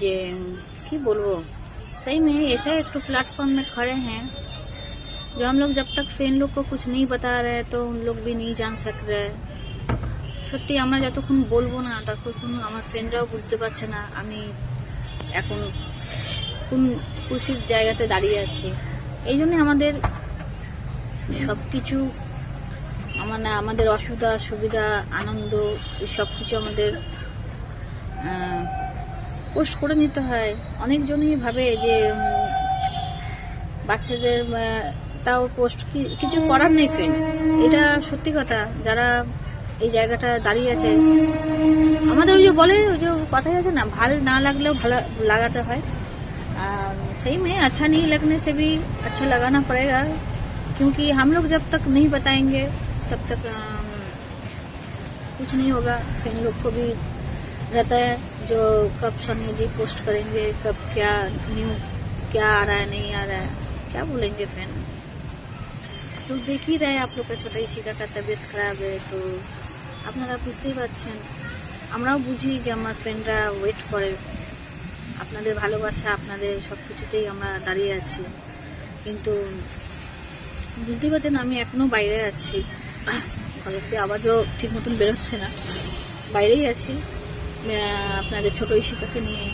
যে উম, কি বলবো सही में ऐसा एक तो प्लेटफॉर्म में खड़े हैं जो हम लोग जब तक ফ্রেন্ড लोग को कुछ नहीं बता रहे तो उन लोग भी नहीं जान सक रहे সত্যি আমরা যতক্ষণ বলবো না ততক্ষণ আমার ফ্রেন্ডরাও বুঝতে পারছে না আমি এখন কোন খুশির জায়গাতে দাঁড়িয়ে আছি এই জন্য আমাদের সব কিছু আমার না আমাদের অসুবিধা সুবিধা আনন্দ সব কিছু আমাদের পোস্ট করে নিতে হয় অনেকজনই ভাবে যে উম, বাচ্চাদের আহ, তাও পোস্ট কিছু করার নেই ফ্রেন্ড এটা সত্যি কথা যারা এই জায়গাটা দাঁড়িয়ে আছে আমাদের ওই যে বলে ওই যে কথাই আছে না ভাল না লাগলেও ভালো লাগাতে হয় आ, सही में अच्छा नहीं लगने से भी अच्छा लगाना पड़ेगा क्योंकि हम लोग जब तक नहीं बताएंगे तब तक अम, कुछ नहीं होगा फिर इन लोग को भी रहता है जो कब सोनिया जी पोस्ट करेंगे कब क्या न्यू क्या आ रहा है नहीं आ रहा है क्या बोलेंगे फिर तो देख ही रहे आप लोग का छोटा इशिका का तबीयत খারাপ है তো আপনারা বুঝতেই পারছেন আমরাও বুঝি যে আমার ফ্রেন্ডরা ওয়েট করে আপনাদের ভালোবাসা আপনাদের সব কিছুতেই আমরা দাঁড়িয়ে আছি কিন্তু বুঝতেই পারছেন আমি এখনও বাইরে আছি ঘরের দিয়ে আওয়াজও ঠিক মতন বেরোচ্ছে না বাইরেই আছি আহ, আপনাদের ছোটো ইশিকাকে নিয়ে,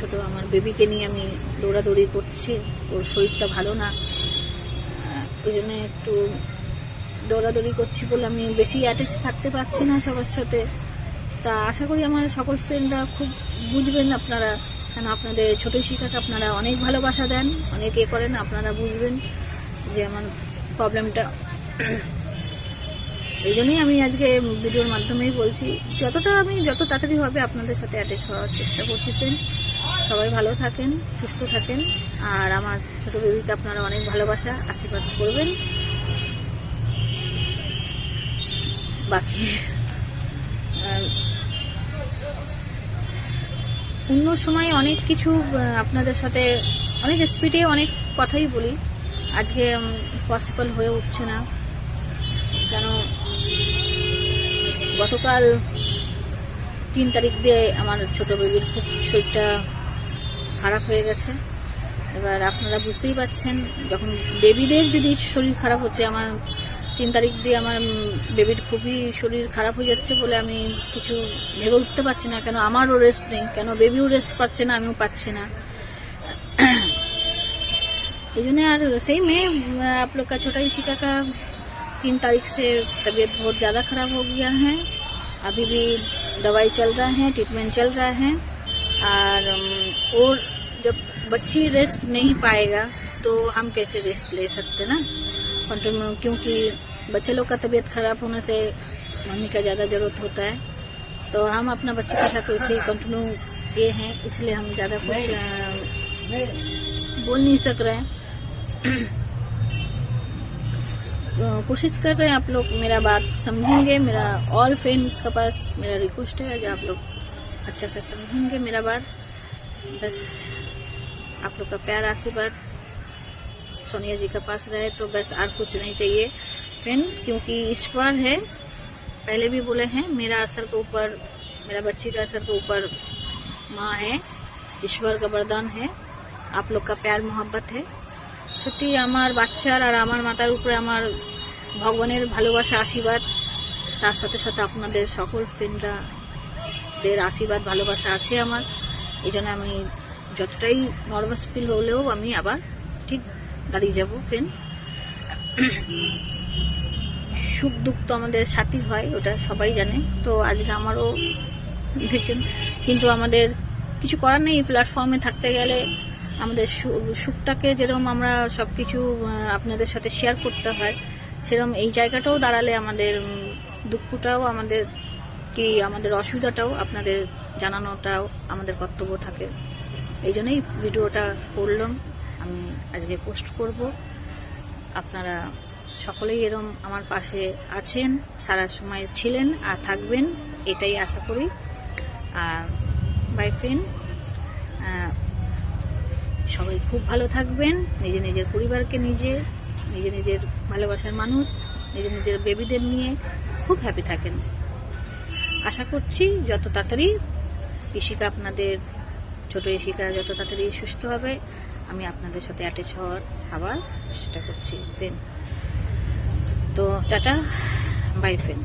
ছোট আমার বেবিকে নিয়ে আমি দৌড়াদৌড়ি করছি। ওর শরীরটা ভালো না। ওই জন্য একটু দৌড়াদৌড়ি করছি বলে আমি বেশি অ্যাটাচ থাকতে পারছি না সবার সাথে। তা আশা করি আমার সকল ফ্রেন্ডরা খুব বুঝবেন আপনারা। কেন আপনাদের ছোটো শিক্ষাকে আপনারা অনেক ভালোবাসা দেন, অনেক এ করেন, আপনারা বুঝবেন যে আমার প্রবলেমটা এই জন্যই আমি আজকে ভিডিওর মাধ্যমেই বলছি, যতটা আমি, যত তাড়াতাড়ি হবে আপনাদের সাথে অ্যাটাচ হওয়ার চেষ্টা করতেছেন সবাই ভালো থাকেন, সুস্থ থাকেন, আর আমার ছোটো বেবিকে আপনারা অনেক ভালোবাসা, আশীর্বাদ করবেন। বাকি অন্য সময় অনেক কিছু আপনাদের সাথে অনেক স্পিডে অনেক কথাই বলি। আজকে পসিবল হয়ে উঠছে না কেন গতকাল তিন তারিখ দিয়ে আমার ছোট বেবির খুব শরীরটা খারাপ হয়ে গেছে এবার আপনারা বুঝতেই পারছেন যখন বেবিদের যদি শরীর খারাপ হচ্ছে আমার তিন তারিখ দিয়ে আমার বেবির খুবই শরীর খারাপ হয়ে যাচ্ছে বলে আমি কিছু ভেবে উঠতে পারছি না কেন আমারও রেস্ট নেই কেন বেবিও রেস্ট পাচ্ছে না আমিও পাচ্ছি না এই জন্য আর सही में आप लोग का छोटा इशिका का तीन तारीख से तबीयत बहुत ज़्यादा ख़राब हो गया है। अभी भी दवाई चल रहा है ट्रीटमेंट चल रहा है। और और जब बच्ची रेस्ट नहीं पाएगा तो हम कैसे रेस्ट ले सकते ना? कंटिन्यू क्योंकि बच्चे लोग का तबीयत ख़राब होने से मम्मी का ज़्यादा ज़रूरत होता है। तो हम अपना बच्चे के साथ वैसे ही कंटिन्यू ये हैं इसलिए हम ज़्यादा कुछ बोल नहीं सक रहे हैं। कोशिश कर रहे हैं आप लोग मेरा बात समझेंगे, मेरा ऑल फ्रेंड के पास मेरा रिक्वेस्ट है कि आप लोग अच्छा से समझेंगे मेरा बात। बस आप लोग का प्यार आशीर्वाद सोनिया जी के पास रहे तो बस और कुछ नहीं चाहिए। फ्रेंड क्योंकि ईश्वर है, पहले भी बोले हैं, मेरा असर के ऊपर, मेरा बच्ची का असर के ऊपर माँ है, ईश्वर का वरदान है। आप लोग का प्यार मोहब्बत है। সত্যি আমার বাচ্চার আর আমার মাতার উপরে আমার ভগবানের ভালোবাসা, আশীর্বাদ, তার সাথে সাথে আপনাদের সকল ফ্রেন্ডরা ফ্রেন্ডরাদের আশীর্বাদ, ভালোবাসা আছে আমার। এই জন্য আমি যতটাই নার্ভাস ফিল হলেও আমি আবার ঠিক দাঁড়িয়ে যাব ফ্রেন্ড সুখ দুঃখ তো আমাদের সাথী হয়, ওটা সবাই জানে। তো আজকে আমারও দেখছেন, কিন্তু আমাদের কিছু করার নেই প্ল্যাটফর্মে থাকতে গেলে আমাদের সুখটাকে যেরকম আমরা সব কিছু আপনাদের সাথে শেয়ার করতে হয়, সেরকম এই জায়গাটাও দাঁড়ালে আমাদের দুঃখটাও আমাদের কি, আমাদের অসুবিধাটাও আপনাদের জানানোটাও আমাদের কর্তব্য থাকে। এই জন্যই ভিডিওটা করলাম। আমি আজকে পোস্ট করব। আপনারা সকলেই এরম আমার পাশে আছেন, সারা সময় ছিলেন আর থাকবেন, এটাই আশা করি। আর বাই ফ্রেন্ড সবাই খুব ভালো থাকবেন। নিজে নিজের পরিবারকে নিজে নিজে নিজের ভালোবাসার মানুষ, নিজে নিজের বেবিদের নিয়ে খুব হ্যাপি থাকেন। আশা করছি যত তাড়াতাড়ি ইশিকা আপনাদের, ছোট ইশিকা যত তাড়াতাড়ি সুস্থ হবে, আমি আপনাদের সাথে অ্যাটাচ হওয়ার আবার চেষ্টা করছি। ফ্রেন্ড তো টাটা বাই ফ্রেন্ড